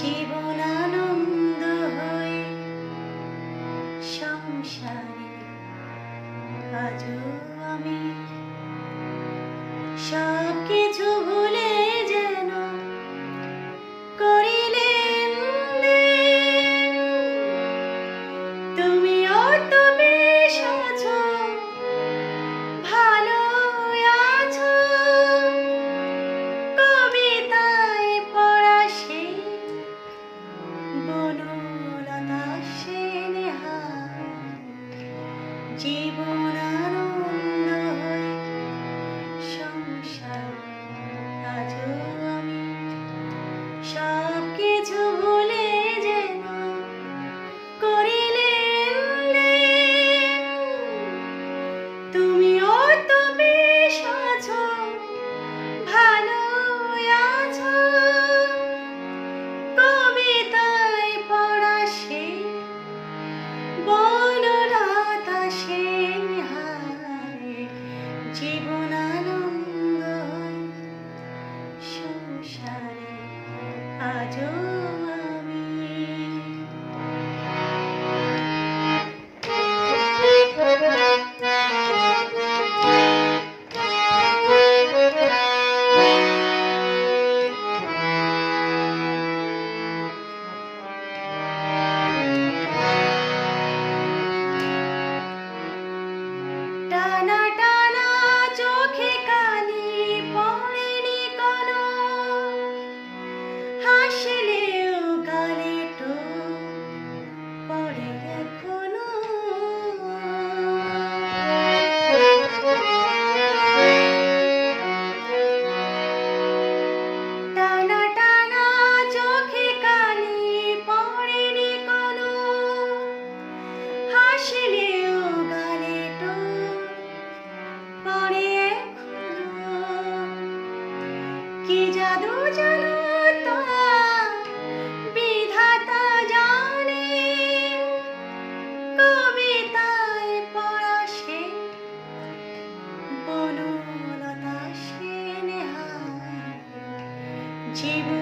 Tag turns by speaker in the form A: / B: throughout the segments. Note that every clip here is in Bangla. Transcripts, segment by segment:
A: জীবনানন্দ হয়ে সংসারে আজও আমি। সব কিছু ভুলে যেন করিলেন তুমি অত বেশ আসলেও গালে তো পরে এখনও। টানা টানা চোখে কানে পড়েনি কোনো। হাসলে she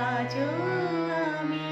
A: আজও আমি।